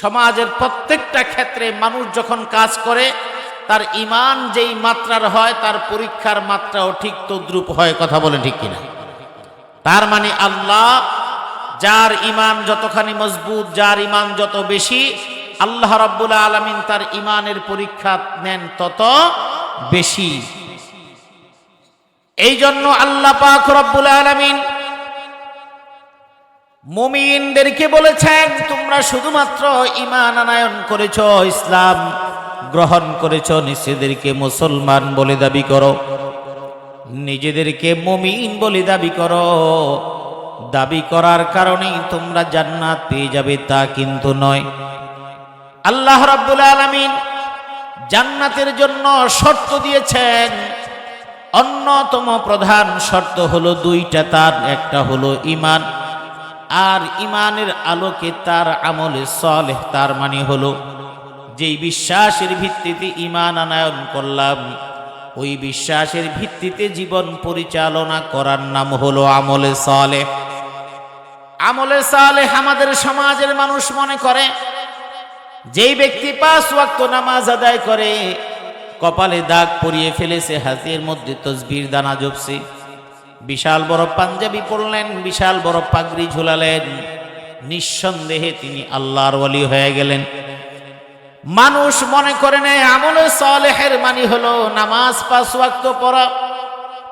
সমাজের প্রত্যেকটা ক্ষেত্রে মানুষ যখন কাজ করে, তার ইমান যেই মাত্রার হয়, তার পরীক্ষার মাত্রাও ঠিক তদ্রুপ হয়, কথা বলে ঠিক কিনা? তার মানে আল্লাহ যার ইমান যতখানি মজবুত, যার ইমান যত বেশি, আল্লাহ রাব্বুল আলামিন তার ইমানের পরীক্ষা নেন তত বেশি। এই জন্য আল্লাহ পাক রব্বুল আলামিন মুমিনদেরকে বলেছেন, তোমরা শুধুমাত্র ইমান আনায়ন করেছ, ইসলাম গ্রহণ করেছ, নিজেদেরকে মুসলমান বলে দাবি করো। নিজেদেরকে মুমিন বলে দাবি করো। দাবি করার কারণেই তোমরা জান্নাত পেয়ে যাবে, তা কিন্তু নয়। আল্লাহ রাব্বুল আলামিন জান্নাতের জন্য শর্ত দিয়েছেন। অন্যতম প্রধান শর্ত হলো দুইটা তার, একটা হলো ইমান আর ইমানের আলোকে তার আমলে সলেহ, তার মানে হলো যেই বিশ্বাসের ভিত্তিতে ইমান আনায়ন করলাম, ওই বিশ্বাসের ভিত্তিতে জীবন পরিচালনা করার নাম হলো আমলে সালেহ। আমলে সালেহ আমাদের সমাজের মানুষ মনে করে, যেই ব্যক্তি পাঁচ ওয়াক্ত নামাজ আদায় করে, কপালে দাগ পরিয়ে ফেলেছে হাতের মধ্যে তসবির দানা জপছে বিশাল বড় পাঞ্জাবি পরলেন, বিশাল বড় পাগড়ি ঝুলালেন। নিঃসন্দেহে তিনি আল্লাহর ওয়ালি হয়ে গেলেন। মানুষ মনে করে নেয়, আমলে সালেহের মানে হলো নামাজ পাঁচ ওয়াক্ত পড়া,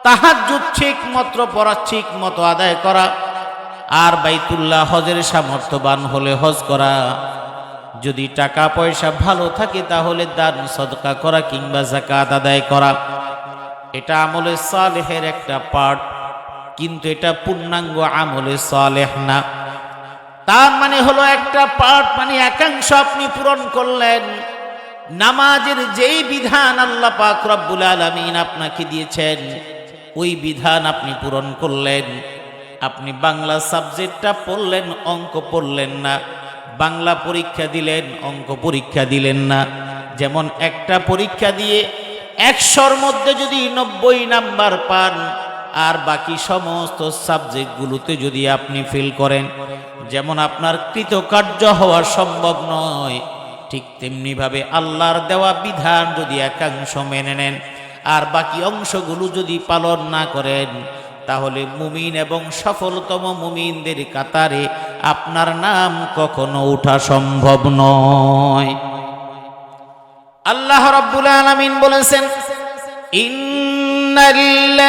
তাহাজ্জুদ ঠিক মতো পড়া ঠিক মতো আদায় করা, আর বাইতুল্লাহ হজের সামর্থ্যবান হলে হজ করা। যদি টাকা পয়সা ভালো থাকে, তাহলে দান, সদকা করা কিংবা জাকাত আদায় করা। এটা আমলে সালেহের একটা পার্ট কিন্তু এটা পূর্ণাঙ্গ আমলে সালেহ না। তার মানে হলো একটা পার্ট মানে একাংশ আপনি পূরণ করলেন। নামাজের যেই বিধান আল্লাহ পাক রব্বুল আলামিন আপনাকে দিয়েছেন, ওই বিধান আপনি পূরণ করলেন। আপনি বাংলা সাবজেক্টটা পড়লেন, অঙ্ক পড়লেন না। বাংলা পরীক্ষা দিলেন, অঙ্ক পরীক্ষা দিলেন না। যেমন একটা পরীক্ষা দিয়ে একশোর মধ্যে যদি নব্বই নাম্বার পান আর বাকি সমস্ত সাবজেক্টগুলোতে যদি আপনি ফিল করেন, যেমন আপনার কৃতকার্য হওয়া সম্ভব নয়, ঠিক তেমনিভাবে আল্লাহর দেওয়া বিধান যদি একাংশ মেনে নেন, আর বাকি অংশগুলো যদি পালন না করেন, তাহলে মুমিন এবং সফলতম মুমিনদের কাতারে আপনার নাম কখনো ওঠা সম্ভব নয়। আল্লাহ রাব্বুল আলামিন বলেছেন ইন্নাল্লাযীনা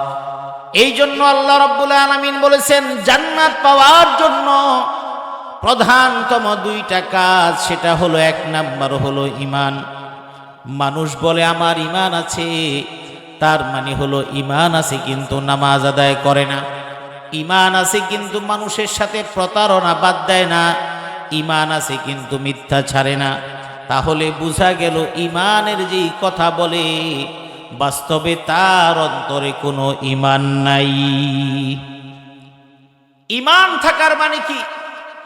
এই জন্য আল্লাহ রব্বুল আলামিন বলেছেন, জান্নাত পাওয়ার জন্য প্রধানতম দুইটা কাজ, সেটা হলো এক নাম্বার হলো ইমান মানুষ বলে, আমার ইমান আছে। তার মানে হলো ইমান আছে কিন্তু নামাজ আদায় করে না। ইমান আছে কিন্তু মানুষের সাথে প্রতারণা বাদ দেয় না। ইমান আছে কিন্তু মিথ্যা ছাড়ে না। তাহলে বোঝা গেল ইমানের যেই কথা বলে বাস্তবে তার অন্তরে কোনো ইমান নাই। ইমান থাকার মানে কি?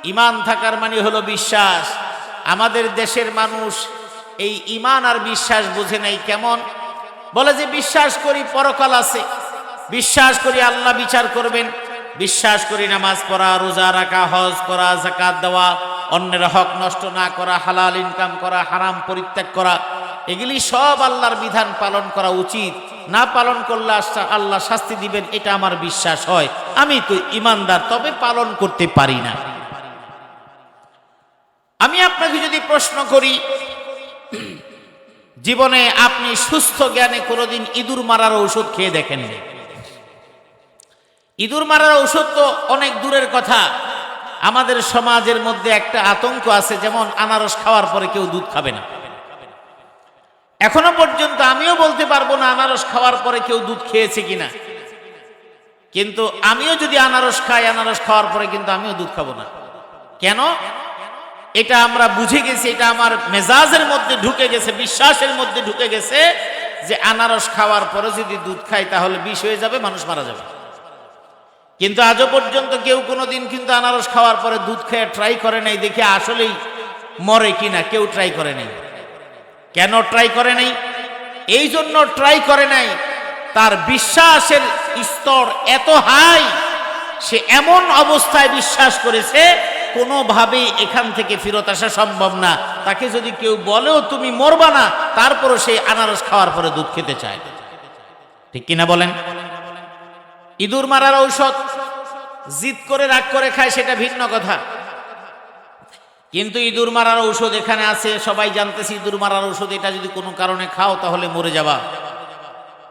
ইমান থাকার মানে হলো বিশ্বাস। আমাদের দেশের মানুষ এই ইমান আর বিশ্বাস বুঝে নাই কেমন? বলে যে বিশ্বাস করি পরকাল আছে। বিশ্বাস করি আল্লাহ বিচার করবেন। বিশ্বাস করি নামাজ পড়া, রোজা রাখা, হজ করা জাকাত দেওয়া, অন্যের হক নষ্ট না করা, হালাল ইনকাম করা, হারাম পরিত্যাগ করা এগুলি সব আল্লাহর বিধান পালন করা উচিত। না পালন করলে আল্লাহ শাস্তি দিবেন, এটা আমার বিশ্বাস হয়। আমি তো ইমানদার, তবে পালন করতে পারি না। আমি আপনাকে যদি প্রশ্ন করি, জীবনে আপনি সুস্থ জ্ঞানে কোনোদিন ইঁদুর মারার ঔষধ খেয়ে দেখেননি ইঁদুর মারার ঔষধ তো অনেক দূরের কথা। আমাদের সমাজের মধ্যে একটা আতঙ্ক আছে, যেমন আনারস খাওয়ার পরে কেউ দুধ খাবে না। এখনও পর্যন্ত আমিও বলতে পারব না আনারস খাওয়ার পরে কেউ দুধ খেয়েছে কিনা। কিন্তু আমিও যদি আনারস খাই, আনারস খাওয়ার পরে কিন্তু আমিও দুধ খাব না। কেন? এটা আমরা বুঝে গেছি, এটা আমার মেজাজের মধ্যে ঢুকে গেছে, বিশ্বাসের মধ্যে ঢুকে গেছে যে আনারস খাওয়ার পরে যদি দুধ খাই তাহলে বিষ হয়ে যাবে, মানুষ মারা যাবে। কিন্তু আজও পর্যন্ত কেউ কোনোদিন কিন্তু আনারস খাওয়ার পরে দুধ খেয়ে ট্রাই করে নাই, দেখে আসলেই মরে কিনা, কেউ ট্রাই করে নাই। কেন ট্রাই করে নাই? এই জন্য ট্রাই করে নাই, তার বিশ্বাসের স্তর এত হাই সে এমন অবস্থায় বিশ্বাস করেছে, কোনোভাবেই এখান থেকে ফেরত আসা সম্ভব না। তাকে যদি কেউ বলেও তুমি মরবা না, তারপরও সে আনারস খাওয়ার পরে দুধ খেতে চায়। ঠিক কিনা বলেন? ইঁদুর মারার ঔষধ, জিদ করে রাগ করে খায়, সেটা ভিন্ন কথা। কিন্তু ইঁদুর মারার ঔষধ এখানে আছে, সবাই জানতেছে ইঁদুর মারার ঔষধ, এটা যদি কোনো কারণে খাও তাহলে মরে যাবা।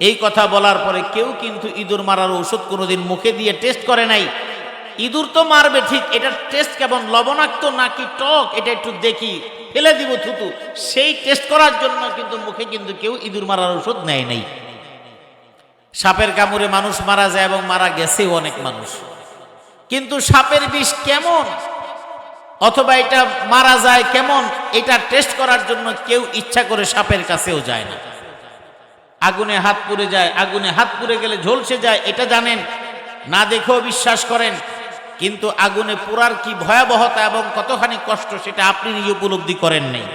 এই কথা বলার পরে কেউ কিন্তু ইঁদুর মারার ঔষধ কোনোদিন মুখে দিয়ে টেস্ট করে নাই। ইঁদুর তো মারবে ঠিক এটার টেস্ট কেমন, লবণাক্ত নাকি টক, এটা একটু দেখি, ফেলে দিব থুতু। সেই টেস্ট করার জন্য কিন্তু মুখে কিন্তু কেউ ইঁদুর মারার ঔষধ নেয় নাই। সাপের কামড়ে মানুষ মারা যায় এবং মারা গেছেও অনেক মানুষ। কিন্তু সাপের বিষ কেমন? অথবা এটা মারা যায় কেমন, এটা টেস্ট করার জন্য কেউ ইচ্ছা করে সাপের কাছেও যায় না। আগুনে হাত পুড়ে যায়, আগুনে হাত পুড়ে গেলে ঝলসে যায়, এটা জানেন, না দেখেও বিশ্বাস করেন, কিন্তু আগুনে পোড়ার কি ভয়াবহতা এবং কতখানি কষ্ট সেটা আপনি নিজে উপলব্ধি করেন নাই।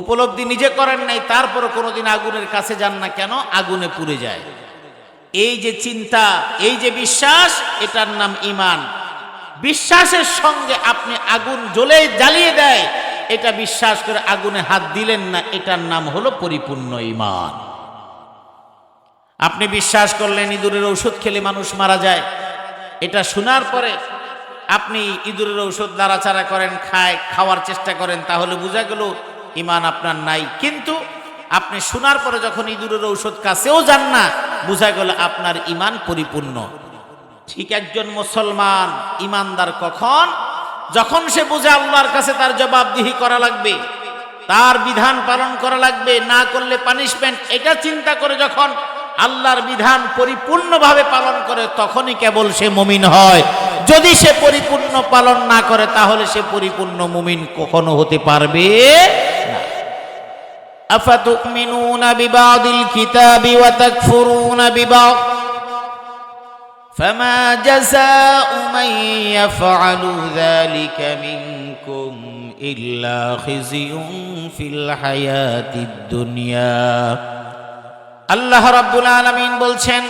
উপলব্ধি নিজে করেন নাই তারপরে কোনোদিন আগুনের কাছে যান না কেন? আগুনে পুড়ে যায়। এই যে চিন্তা, এই যে বিশ্বাস, এটার নাম ইমান। বিশ্বাসের সঙ্গে আপনি আগুন জ্বলে জ্বালিয়ে দেয়, এটা বিশ্বাস করে আগুনে হাত দিলেন না, এটার নাম হলো পরিপূর্ণ ইমান আপনি বিশ্বাস করলেন ইঁদুরের ঔষধ খেলে মানুষ মারা যায়, এটা শোনার পরে আপনি ইঁদুরের ঔষধ নাড়াচাড়া করেন, খায়, খাওয়ার চেষ্টা করেন, তাহলে বোঝা গেল ইমান আপনার নাই। কিন্তু আপনি শোনার পরে যখন ইঁদুরের ঔষধ কাছেও যান না, বোঝা গেল আপনার ইমান পরিপূর্ণ। ঠিক একজন মুসলমান ইমানদার কখন যখন সে বুঝে আল্লাহর কাছে তার জবাবদিহি করা লাগবে তার বিধান পালন করা লাগবে না করলে পানিশমেন্ট এটা চিন্তা করে যখন আল্লাহর বিধান পরিপূর্ণভাবে পালন করে তখনই কেবল সে মুমিন হয় যদি সে পরিপূর্ণ পালন না করে তাহলে সে পরিপূর্ণ মুমিন কখনো হতে পারবে না أفتؤمنون ببعض الكتاب وتكفرون ببعض فما جزاء من يفعل ذلك منكم إلا خزي في الحياة الدنيا আল্লাহ রাব্বুল আলামিন বলছেন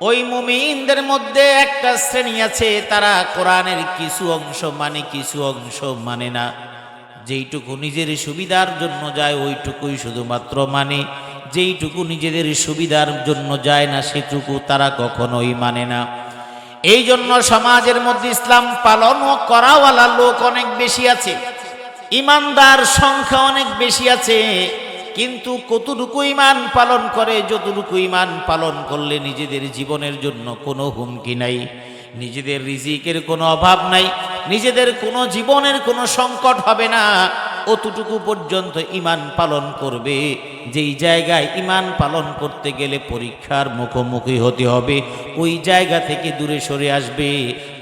ওই মুমিনদের মধ্যে একটা শ্রেণী আছে তারা কোরআনের কিছু অংশ মানে কিছু অংশ মানে না যেইটুকু নিজের সুবিধার জন্য যায় ওইটুকুই শুধুমাত্র মানে যেইটুকু নিজেদের সুবিধার জন্য যায় না, সেটুকু তারা কখনোই মানে না। এই জন্য সমাজের মধ্যে ইসলাম পালন ও করাওয়ালা লোক অনেক বেশি আছে, ইমানদার সংখ্যা অনেক বেশি আছে, কিন্তু কতটুকু ইমান পালন করে, যতটুকু ইমান পালন করলে নিজেদের জীবনের জন্য কোনো হুমকি নাই, নিজেদের রিজিকের কোনো অভাব নাই, নিজেদের কোনো জীবনের কোনো সংকট হবে না। অতটুকু পর্যন্ত ইমান পালন করবে। যেই জায়গায় ইমান পালন করতে গেলে পরীক্ষার মুখোমুখি হতে হবে, ওই জায়গা থেকে দূরে সরে আসবে,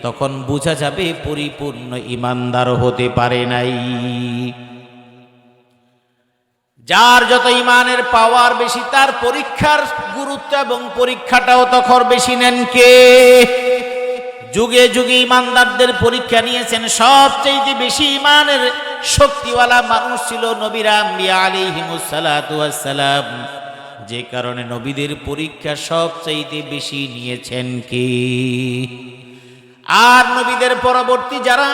তখন বোঝা যাবে পরিপূর্ণ ইমানদার হতে পারে নাই। যার যত ইমানের পাওয়ার বেশি, তার পরীক্ষার গুরুত্ব এবং পরীক্ষাটাও তখন বেশি নেন কে? যুগে যুগে ইমানদারদের পরীক্ষা নিয়েছেন সবচেয়ে বেশি ইমানের শক্তিওয়ালা মানুষ ছিল নবীরা আলিহিমুসালাম যে কারণে নবীদের পরীক্ষা সবচাইতে বেশি নিয়েছেন কে? আর নবীদের পরবর্তী যারা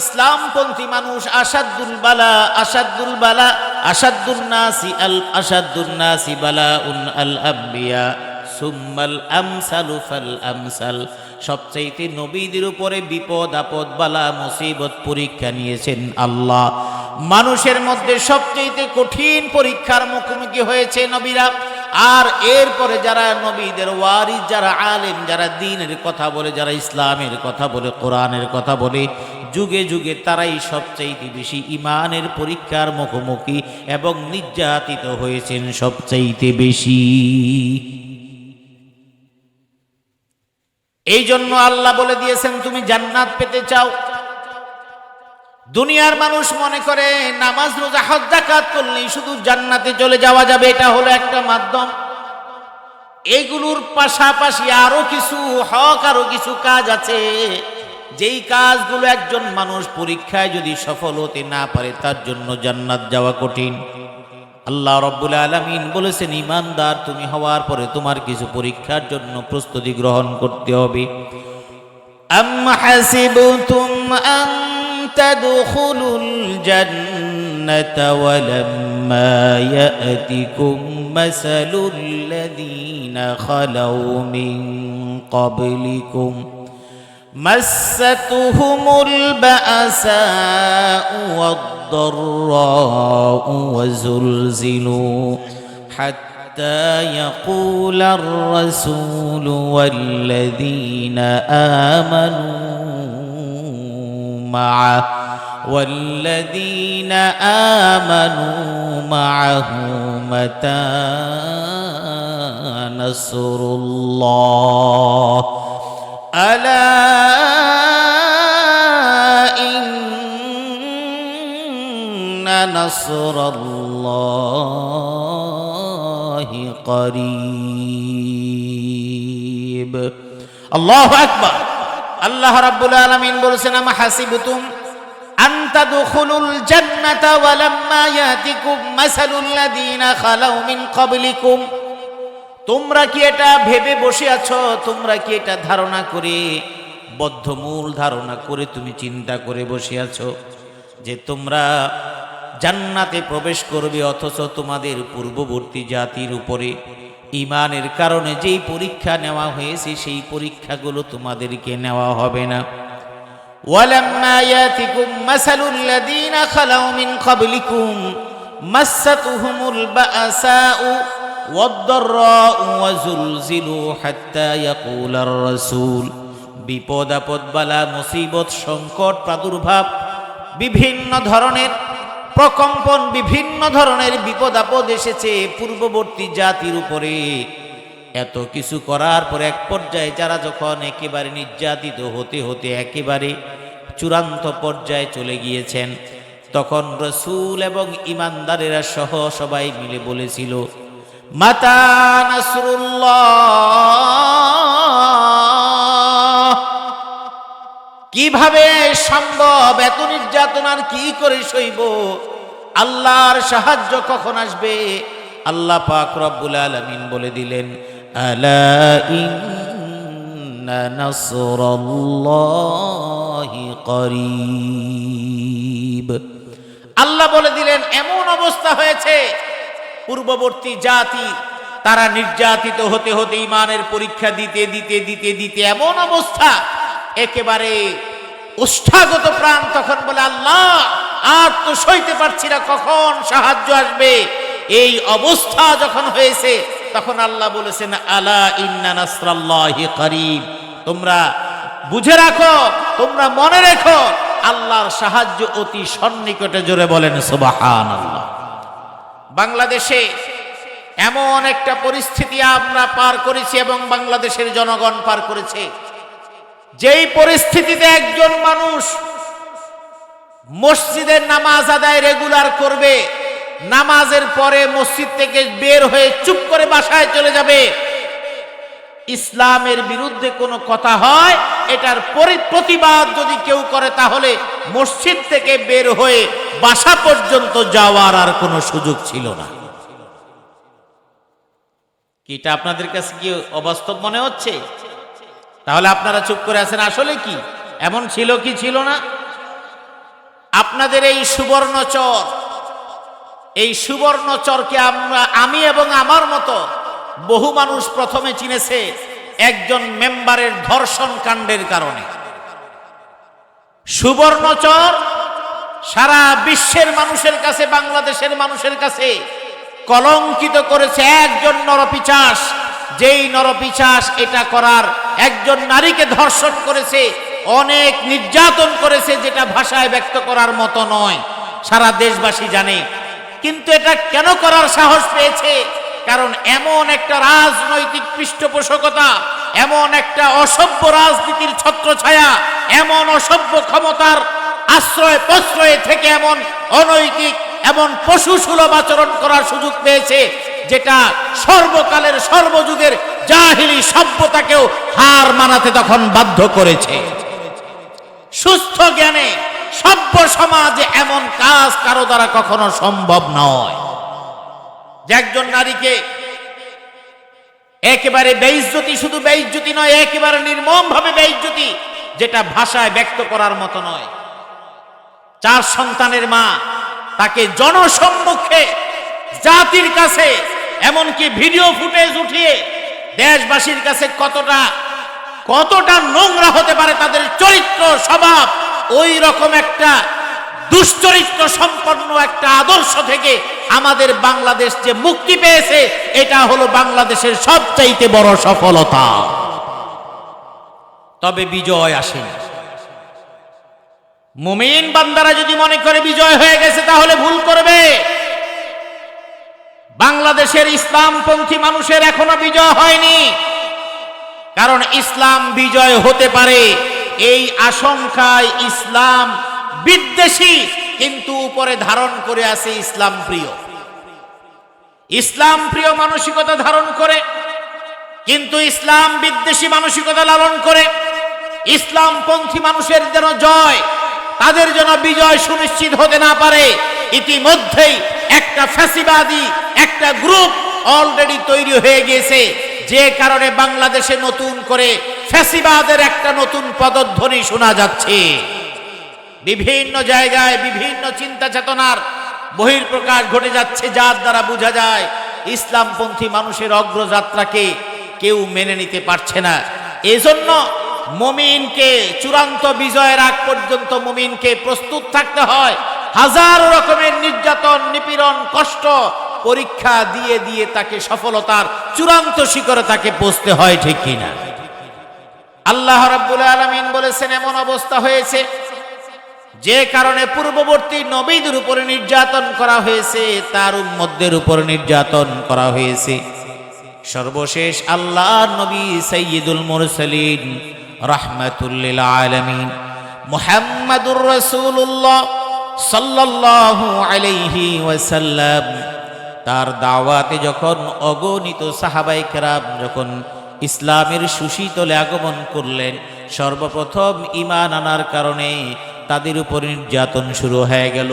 ইসলামপন্থী মানুষ, আসাদুল বালা আসাদুল বালা আসাদুল নাসি আল আসাদুল নাসি বালা উন আল আম্বিয়া, সুম্মাল আমসালু ফাল আমসাল। সবচাইতে নবীদের উপরে বিপদ, আপদ, বালা, মুসিবত পরীক্ষা নিয়েছেন আল্লাহ। মানুষের মধ্যে সবচাইতে কঠিন পরীক্ষার মুখোমুখি হয়েছে নবীরা। আর এরপরে যারা নবীদের ওয়ারিস, যারা আলেম, যারা দিনের কথা বলে, যারা ইসলামের কথা বলে, কোরআনের কথা বলে, যুগে যুগে তারাই সবচাইতে বেশি ইমানের পরীক্ষার মুখোমুখি এবং নির্যাতিত হয়েছেন সবচাইতে বেশি। এই জন্য আল্লাহ বলে দিয়েছেন, তুমি জান্নাত পেতে চাও। দুনিয়ার মানুষ মনে করে, নামাজ, রোজা, হজ করলেই শুধু জান্নাতে চলে যাওয়া যাবে, এটা হলো একটা মাধ্যম। এইগুলোর পাশাপাশি আরও কিছু হক, আরও কিছু কাজ আছে। যেই কাজগুলো একজন মানুষ পরীক্ষায় যদি সফল হতে না পারে, তার জন্য জান্নাত যাওয়া কঠিন। আল্লাহ রব্বুল আলমিন বলেছেন ইমানদার তুমি হওয়ার পরে তোমার কিছু পরীক্ষার জন্য প্রস্তুতি গ্রহণ করতে হবে أم حسبتم أن تدخلوا الجنة ولما يأتكم مثل الذين خلوا من قبلكم مستهم البأساء والضراء وزلزلوا حتى يقول الرسول والذين آمنوا معه والذين آمنوا معه متى نصر الله؟ ألا إن نصر الله قريب الله أكبر আল্লাহ রাব্বুল আলামিন বলেছেন আমা হাসিবতুম আন তাদখুলুল জান্নাতা ওয়ালাম্মা ইয়াতিকুম মাসালুল লাযিনা খালাউ মিন ক্বাবলিকুম তোমরা কি এটা ভেবে বসে আছো তোমরা কি এটা ধারণা করে বদ্ধমূল ধারণা করে তুমি চিন্তা করে বসে আছো যে তোমরা জান্নাতে প্রবেশ করবে অথচ তোমাদের পূর্ববর্তী জাতির উপরে ইমানের কারণে যেই পরীক্ষা নেওয়া হয়েছে সেই পরীক্ষাগুলো তোমাদেরকে নেওয়া হবে না ولما ياتكم مثل الذين خلوا من قبلكم مستهم البأساء والضراء وزلزلوا حتى يقول الرسول বিপদ আপদ বালা মুসিবত সংকট প্রাদুর্ভাব বিভিন্ন ধরনের প্রকম্পন বিভিন্ন ধরনের বিপদ আপদ এসেছে পূর্ববর্তী জাতির উপরে এত কিছু করার পর এক পর্যায়ে যারা যখন একেবারে নির্যাতিত হতে হতে একেবারে চূড়ান্ত পর্যায়ে চলে গিয়েছেন তখন রসুল এবং ইমানদারেরা সহ সবাই মিলে বলেছিল মাতা কীভাবে সম্ভব? এত নির্যাতনার কি করে সইব? আল্লাহর সাহায্য কখন আসবে? আল্লাহ পাক রব্বুল আলামিন বলে দিলেন আল্লাহ বলে দিলেন, এমন অবস্থা হয়েছে পূর্ববর্তী জাতি, তারা নির্যাতিত হতে হতে ইমানের পরীক্ষা দিতে দিতে দিতে দিতে এমন অবস্থা। একেবারে উষ্ঠাগত প্রাণ তখন বলে, আল্লাহ, আর তো সইতে পারছি না, কখন সাহায্য আসবে? এই অবস্থা যখন হয়েছে, তখন আল্লাহ বলেছেন, আলা ইন্না করিব তোমরা বুঝে রাখো, তোমরা মনে রেখো, আল্লাহর সাহায্য অতি সন্নিকটে জোরে বলেন সুবাহান আল্লাহ বাংলাদেশে এমন একটা পরিস্থিতি আমরা পার করেছি এবং বাংলাদেশের জনগণ পার করেছে। যেই পরিস্থিতিতে একজন মানুষ মসজিদের নামাজ আদায় রেগুলার করবে, নামাজের পরে মসজিদ থেকে বের হয়ে চুপ করে বাসায় চলে যাবে ইসলামের বিরুদ্ধে কোনো কথা হয়, এটার পরি- প্রতিবাদ যদি কেউ করে, তাহলে মসজিদ থেকে বের হয়ে বাসা পর্যন্ত যাওয়ার আর কোনো সুযোগ ছিল না। এটা আপনাদের কাছে কি অবাস্তব মনে হচ্ছে? তাহলে আপনারা চুপ করে আছেন, আসলে কি? এমন ছিল কি ছিল না? আপনাদের এই সুবর্ণচর, এই সুবর্ণচরকে আমরা, আমি এবং আমার মতো বহু মানুষ প্রথমে চিনেছে একজন মেম্বারের ধর্ষণ কাণ্ডের কারণে। সুবর্ণচর সারা বিশ্বের মানুষের কাছে, বাংলাদেশের মানুষের কাছে কলঙ্কিত করেছে একজন নরপিচাস। যেই নরপিচাস এটা করার একজন নারীকে ধর্ষণ করেছে, অনেক নির্যাতন করেছে যেটা ভাষায় ব্যক্ত করার মতো নয়। সারা দেশবাসী জানে। কিন্তু এটা কেন করার সাহস পেয়েছে? কারণ এমন একটা রাজনৈতিক পৃষ্ঠপোষকতা, এমন একটা অসভ্য রাজনীতির ছত্রছায়া, এমন অসভ্য ক্ষমতার আশ্রয় প্রশ্রয়ে থেকে এমন অনৈতিক, এমন পশু সুলভ আচরণ করার সুযোগ পেয়েছে, যেটা সর্বকালের সর্বযুগের জাহিলি সভ্যতাকেও হার মানাতে তখন বাধ্য করেছে। সুস্থ জ্ঞানে সভ্য সমাজে এমন কাজ কারও দ্বারা কখনো সম্ভব নয়। যে একজন নারীকে একেবারে বেইজ্জতি, শুধু বেইজ্জতি নয়, একেবারে নির্মম ভাবে বেইজ্জতি, যেটা ভাষায় ব্যক্ত করার মতো নয়। চার সন্তানের মা, তাকে জনসম্মুখে, জাতির কাছে, এমনকি ভিডিও ফুটেজ উঠিয়ে দেশবাসীর কাছে কতটা কতটা নোংরা হতে পারে তাদের চরিত্র, স্বভাব, ওই রকম একটা দুশ্চরিত্র সম্পন্ন একটা আদর্শ থেকে আমাদের বাংলাদেশ যে মুক্তি পেয়েছে, এটা হলো বাংলাদেশের সবচাইতে বড় সফলতা। তবে বিজয় আসেনি। মুমিন বান্দারা যদি মনে করে বিজয় হয়ে গেছে, তাহলে ভুল করবে। বাংলাদেশের ইসলামপন্থী মানুষের এখনও বিজয় হয়নি। কারণ ইসলাম বিজয় হতে পারে। এই আশঙ্কায় ইসলাম বিদ্বেষী, কিন্তু উপরে ধারণ করে আছে ইসলাম প্রিয়। ইসলাম প্রিয় মানসিকতা ধারণ করে, কিন্তু ইসলাম বিদ্বেষী মানসিকতা লালন করে। ইসলামপন্থী মানুষের যেন জয়, তাদের যেন বিজয় সুনিশ্চিত হতে না পারে, ইতিমধ্যেই একটা ফ্যাসিবাদী, একটা গ্রুপ অলরেডি তৈরি হয়ে গিয়েছে। যে কারণে বাংলাদেশে নতুন করে ফ্যাসিবাদের একটা নতুন পদধ্বনি শোনা যাচ্ছে। বিভিন্ন জায়গায় বিভিন্ন চিন্তা চেতনার বহির্প্রকাশ ঘটে যাচ্ছে, যার দ্বারা বোঝা যায় ইসলামপন্থী মানুষের অগ্রযাত্রাকে কেউ মেনে নিতে পারছে না। এজন্য মমিনকে চূড়ান্ত বিজয়ের আগ পর্যন্ত মমিনকে প্রস্তুত থাকতে হয়। হাজার রকমের নির্যাতন, নিপীড়ন, কষ্ট পরীক্ষা দিয়ে দিয়ে তাকে সফলতার চূড়ান্ত শিখরে তাকে পৌঁছতে হয়, ঠিক কিনা? আল্লাহ রাব্বুল আলামিন বলেছেন, এমন অবস্থা হয়েছে যে কারণে পূর্ববর্তী নবীদের উপরে নির্যাতন করা হয়েছে, তার উম্মতদের উপর নির্যাতন করা হয়েছে। সর্বশেষ আল্লাহ নবী সৈয়দুল মুরসালিন রাহমাতুল্লিল আলামিন মুহাম্মাদুর রাসূলুল্লাহ সাল্লাল্লাহু আলাইহি ওয়াসাল্লাম তার দাওয়াতে যখন অগণিত সাহাবাই কেরাম যখন ইসলামের সুশীতলে আগমন করলেন, সর্বপ্রথম ইমান আনার কারণে তাদের উপর নির্যাতন শুরু হয়ে গেল।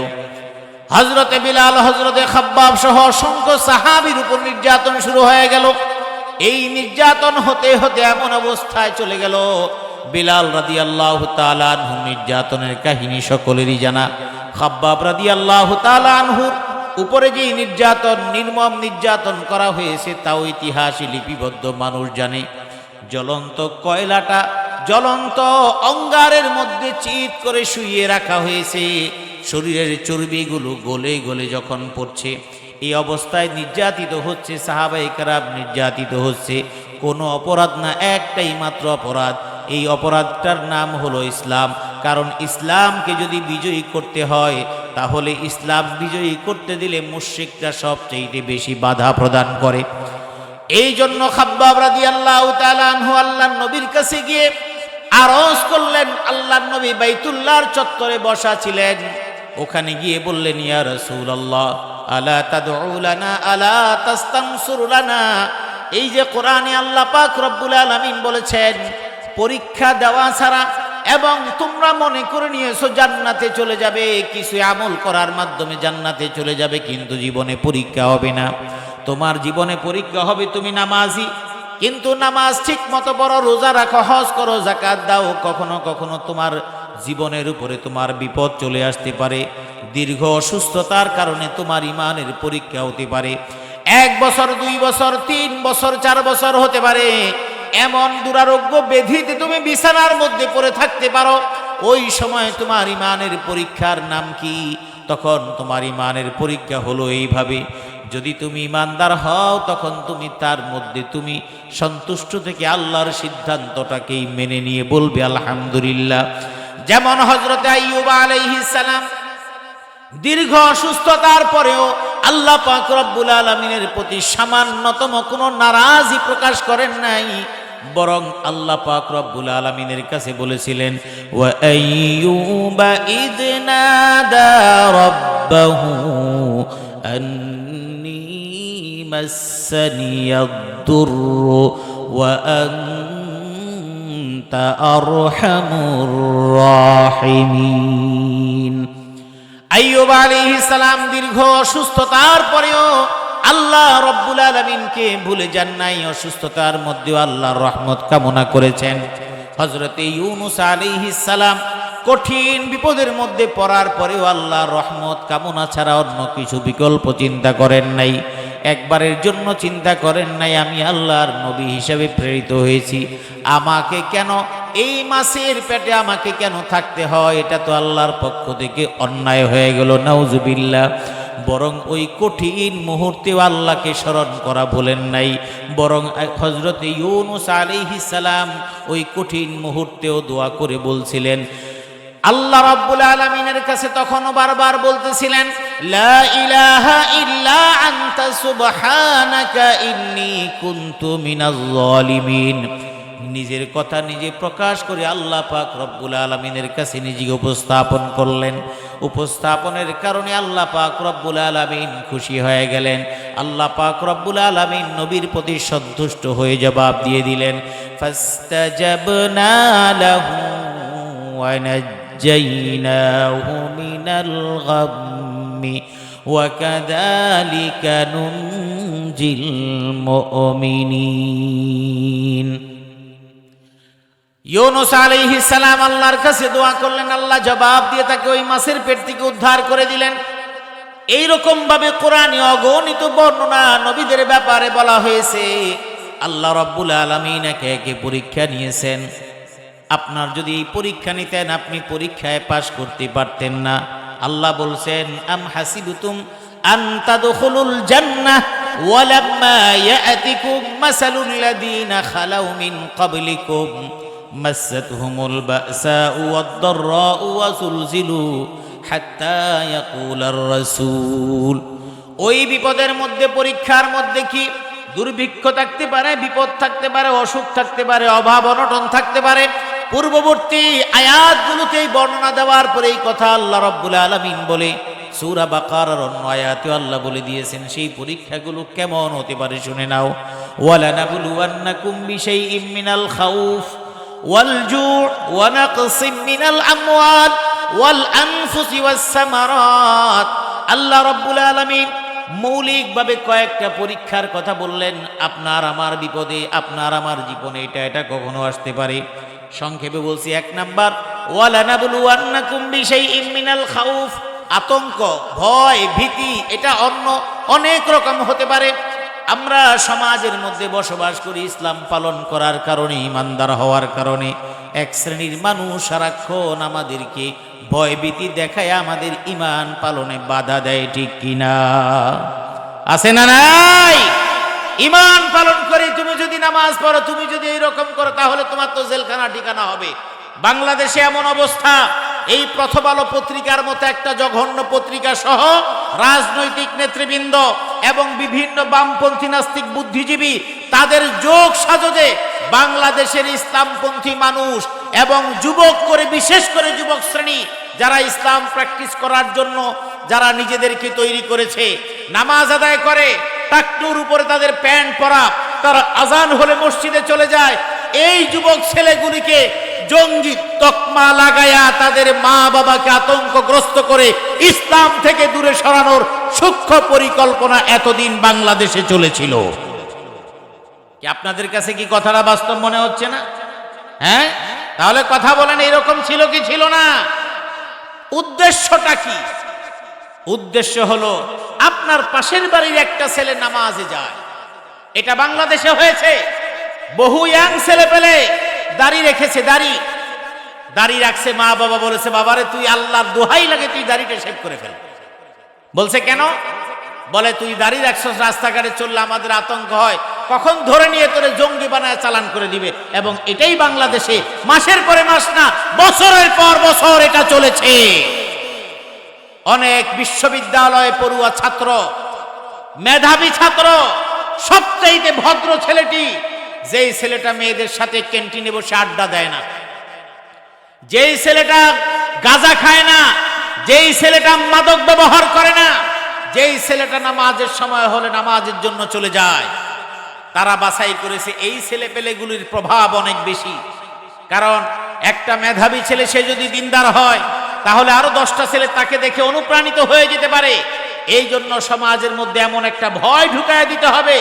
হজরতে বিলাল হজরতে খাব্বাব সহ অসংখ্য সাহাবির উপর নির্যাতন শুরু হয়ে গেল। এই নির্যাতন হতে হতে এমন অবস্থায় চলে গেল। বিলাল রাদি আল্লাহ তালানহু নির্যাতনের কাহিনী সকলেরই জানা। খাব্বাব রাদি আল্লাহ তালানহুর উপরে যে নির্যাতন, নির্মম নির্যাতন করা হয়েছে তাও ইতিহাসে লিপিবদ্ধ মানুষ জানে। জ্বলন্ত কয়লাটা জ্বলন্ত অঙ্গারের মধ্যে চিত করে শুইয়ে রাখা হয়েছে। শরীরের চর্বিগুলো গলে গলে যখন পড়ছে, এই অবস্থায় নির্যাতিত হচ্ছে সাহাবাই কারাব নির্যাতিত হচ্ছে। কোনো অপরাধ না, একটাই মাত্র অপরাধ। এই অপরাধটার নাম হলো ইসলাম। কারণ ইসলামকে যদি বিজয়ী করতে হয়, তাহলে ইসলাম বিজয়ী করতে দিলে মুশ্রিকরা সবচেয়ে বেশি বাধা প্রদান করে। এই জন্য খাব্বাব রাদি আল্লাহ আনহু আল্লাহ নবীর কাছে গিয়ে আরজ করলেন, আল্লাহ নবী বাইতুল্লাহর চত্বরে বসা ছিলেন। ওখানে গিয়ে বললেন, ইয়া রাসূলুল্লাহ, আলা তাদউ লানা, আলা তাস্তানসুর লানা? এই যে কোরআনে আল্লাহ পাক রব্বুল আলামিন বলেছেন, পরীক্ষা দেওয়া ছাড়া এবং তোমরা মনে করে নিয়েছো জান্নাতে চলে যাবে, কিছু আমল করার মাধ্যমে জান্নাতে চলে যাবে, কিন্তু জীবনে পরীক্ষা হবে না। তোমার জীবনে পরীক্ষা হবে, তুমি নামাজি। কিন্তু নামাজ ঠিক মতো বড় রোজা রাখো, হজ করো জাকাত দাও, কখনো কখনো তোমার জীবনের উপরে তোমার বিপদ চলে আসতে পারে, দীর্ঘ অসুস্থতার কারণে তোমার ইমানের পরীক্ষা হতে পারে, এক বছর, দুই বছর, তিন বছর, চার বছর হতে পারে, এমন দুরারোগ্য ব্যাধিতে তুমি বিছানার মধ্যে পড়ে থাকতে পারো, ওই সময় তোমার ইমানের পরীক্ষার নাম কি? তখন তোমার ইমানের পরীক্ষা হলো এইভাবে যদি তুমি ইমানদার হও, তখন তুমি তার মধ্যে তুমি সন্তুষ্ট থেকে আল্লাহর সিদ্ধান্তটাকেই মেনে নিয়ে বলবে, আলহামদুলিল্লাহ। যেমন হজরতে আইয়ুব সালাম দীর্ঘ অসুস্থতার পরেও আল্লাহ পাক রব্বুল আলমিনের প্রতি সামান্যতম কোনো নারাজই প্রকাশ করেন নাই, বরং আল্লাহ পাক রব্বুল আলমিনের কাছে বলেছিলেন, ওয়া আইয়ুবা ইদ নাদা রাব্বাহু আন্নি মাসসানিয়াদ-দুররু ওয়া আনতা আরহামুর রাহিমিন আইয়ুব আলাইহিস সালাম দীর্ঘ অসুস্থতার পরেও আল্লাহ রব্বুল আলমিনকে ভুলে যান নাই। অসুস্থতার মধ্যেও আল্লাহর রহমত কামনা করেছেন। হজরতে ইউনুস আলাইহিস সালাম কঠিন বিপদের মধ্যে পড়ার পরেও আল্লাহর রহমত কামনা ছাড়া অন্য কিছু বিকল্প চিন্তা করেন নাই। একবারের জন্য চিন্তা করেন নাই, আমি আল্লাহর নবী হিসাবে প্রেরিত হয়েছি। আমাকে কেন এই মাসের পেটে আমাকে কেন থাকতে হয়, এটা তো আল্লাহর পক্ষ থেকে অন্যায় হয়ে গেল, নাউজুবিল্লাহ। বরং ওই কঠিন মুহূর্তেও আল্লাহকে স্মরণ করা বলেন নাই। বরং হজরত ইউনুস সালাম ওই কঠিন মুহূর্তেও দোয়া করে বলছিলেন আল্লাহ রাব্বুল আলামিনের কাছে তখনও বারবার বলতেছিলেন, লা ইলাহা ইল্লা আনতা সুবহানাকা ইন্নী কুনতু মিনাজ জালিমিন নিজের কথা নিজে প্রকাশ করে আল্লাহ পাক রব্বুল আলমিনের কাছে নিজেকে উপস্থাপন করলেন। উপস্থাপনের কারণে আল্লাহ পাক রব্বুল আলমিন খুশি হয়ে গেলেন। আল্লাহ পাক রব্বুল আলমিন নবীর প্রতি সন্তুষ্ট হয়ে জবাব দিয়ে দিলেন, ফাস্তাজাবনা লাহু ونجيناه من الغم وكذلك ننجي المؤمنين ইউনুস আলাইহিস সালাম আল্লাহর কাছে দোয়া করলেন আল্লাহ জবাব দিয়ে তাকে ওই মাছের পেট থেকে উদ্ধার করে দিলেন এই রকম ভাবে কোরআনে অগণিত বর্ণনা নবীদের ব্যাপারে বলা হয়েছে আল্লাহ রব্বুল আলামিন একে একে পরীক্ষা নিয়েছেন আপনার যদি এই পরীক্ষা নিতেন, আপনি পরীক্ষায় পাশ করতে পারতেন না। আল্লাহ বলছেন, আম হাসিবুতুম আন তাদখুলুল জান্নাহ ওয়ালাম্মা ইয়াতিকুম মাসালুল লাযীনা খালাউ মিন ক্বাবলিকুম মাসাতহুমুল বাসাউ ওয়াদ-দাররাউ ওয়াজুলজিলু হাত্তা ইয়াকুলার রাসূল। ওই বিপদের মধ্যে, পরীক্ষার মধ্যে কি দুর্ভিক্ষ থাকতে পারে, বিপদ থাকতে পারে, অসুখ থাকতে পারে, অভাব, অনটন থাকতে পারে? পূর্ববর্তী আয়াতগুলোতেই বর্ণনা দেওয়ার পরে এই কথা আল্লাহ রব্বুল আলমিন বলে, সুরা বাকার অন্য আয়াতে আল্লাহ বলে দিয়েছেন, সেই পরীক্ষাগুলো কেমন হতে পারে শুনে নাও। ওয়ালানা বুলুয়ান্নাকুম সেই মিনাল খাউফ ওয়াল জু' ওয়া নাকসিম মিনাল আমওয়াল ওয়াল আনফুসি ওয়াস সামারাত। আল্লাহ রাব্বুল আলামিন মৌলিকভাবে কয়েকটা পরীক্ষার কথা বললেন, আপনার আমার বিপদে, আপনার আমার জীবনে এটা এটা কখনো আসতে পারে। সংক্ষেপে বলছি, এক নাম্বার খাউফ। আতঙ্ক, ভয়, ভীতি, এটা অন্য অনেক রকম হতে পারে। আমরা সমাজের মধ্যে বসবাস করি, ইসলাম পালন করার কারণে, ইমানদার হওয়ার কারণে। এক শ্রেণির মানুষ সারাক্ষণ আমাদেরকে ভয়ভীতি দেখায়, আমাদের ইমান পালনে বাধা দেয়, ঠিক কিনা? আছে না নাই? ইমান পালন করে তুমি যদি নামাজ পড়ো, তুমি যদি এইরকম করো, তাহলে তোমার তো জেলখানা ঠিকানা হবে। বাংলাদেশে এমন অবস্থা, এই প্রথম আলো পত্রিকার মতো একটা জঘন্য পত্রিকা সহ রাজনৈতিক নেতৃবৃন্দ এবং বিভিন্ন বামপন্থী নাস্তিক বুদ্ধিজীবী, তাদের যোগ সাজতে বাংলাদেশের ইসলামপন্থী মানুষ এবং যুবক করে, বিশেষ করে যুবক শ্রেণি, যারা ইসলাম প্র্যাকটিস করার জন্য, যারা নিজেদেরকে তৈরি করেছে, নামাজ আদায় করে টাকটুর উপরে তাদের প্যান্ট পরা, তারা আজান হলে মসজিদে চলে যায়। এই যুবক ছেলেগুলিকে জঙ্গি তকমা লাগায়া তাদের মা বাবাকে আতঙ্কগ্রস্ত করে ইসলাম থেকে দূরে সরানোর সূক্ষ্ম পরিকল্পনা এতদিন বাংলাদেশে চলেছিল। কি আপনাদের কাছে কি কথাটা বাস্তব মনে হচ্ছে না? হ্যাঁ? তাহলে কথা বলেন, এরকম ছিল কি ছিল না? উদ্দেশ্যটা কি? উদ্দেশ্য হলো, আপনার পাশের বাড়ির একটা ছেলে নামাজে যায়। এটা বাংলাদেশে হয়েছে। বহু ইয়াং ছেলে পেলে দাড়ি রেখেছে, দাড়ি। দাড়ি রাখছে, মা বাবা বলেছে, বাবারে, তুই আল্লাহর দোহাই লাগে, তুই দাড়িটা শেভ করে ফেল। বলছে, কেন? বলে, তুই দাড়ি রাখছস, রাস্তাঘাটে চললে আমাদের আতঙ্ক হয়। কখন ধরে নিয়ে তোরে জঙ্গি বানায় চালান করে দিবে? এবং এটাই বাংলাদেশে। মাসের পরে মাস না, বছরের পর বছর এটা চলেছে। অনেক বিশ্ববিদ্যালয়ে পড়ুয়া ছাত্র, মেধাবী ছাত্র, সবচাইতে ভদ্র ছেলেটি, যেই ছেলেটা মেয়েদের সাথে ক্যান্টিনে বসে আড্ডা দেয় না। যেই ছেলেটা গাঁজা খায় না, যেই ছেলেটা মাদক ব্যবহার করে না, যেই ছেলেটা নামাজের সময় হলে নামাজের জন্য চলে যায়। তারা বাছাই করেছে, এই ছেলে পেলেগুলির প্রভাব অনেক বেশি। কারণ একটা মেধাবী ছেলে, সে যদি দিনদার হয় তাহলে আরও দশটা ছেলে তাকে দেখে অনুপ্রাণিত হয়ে যেতে পারে। এই জন্য সমাজের মধ্যে এমন একটা ভয় ঢুকায় দিতে হবে।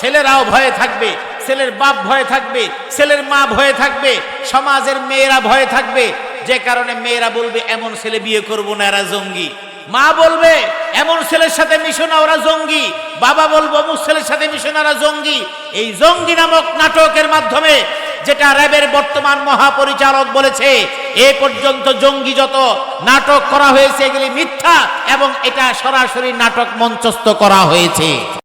ছেলেরাও ভয়ে থাকবে, ছেলের বাপ ভয়ে থাকবে, ছেলের মা ভয়ে থাকবে, সমাজের মেয়েরা ভয়ে থাকবে। যে কারণে মেয়েরা বলবে, এমন ছেলে বিয়ে করব না এরা জঙ্গি। মা বলবে, এমন ছেলের সাথে মিশো ওরা জঙ্গি। বাবা বলব, অমুক ছেলের সাথে মিশো ওরা জঙ্গি। এই জঙ্গি নামক নাটকের মাধ্যমে যেটা র্যাবের বর্তমান মহাপরিচালক বলেছে, এ পর্যন্ত জঙ্গি যত নাটক করা হয়েছে, এগুলি মিথ্যা এবং এটা সরাসরি নাটক মঞ্চস্থ করা হয়েছে।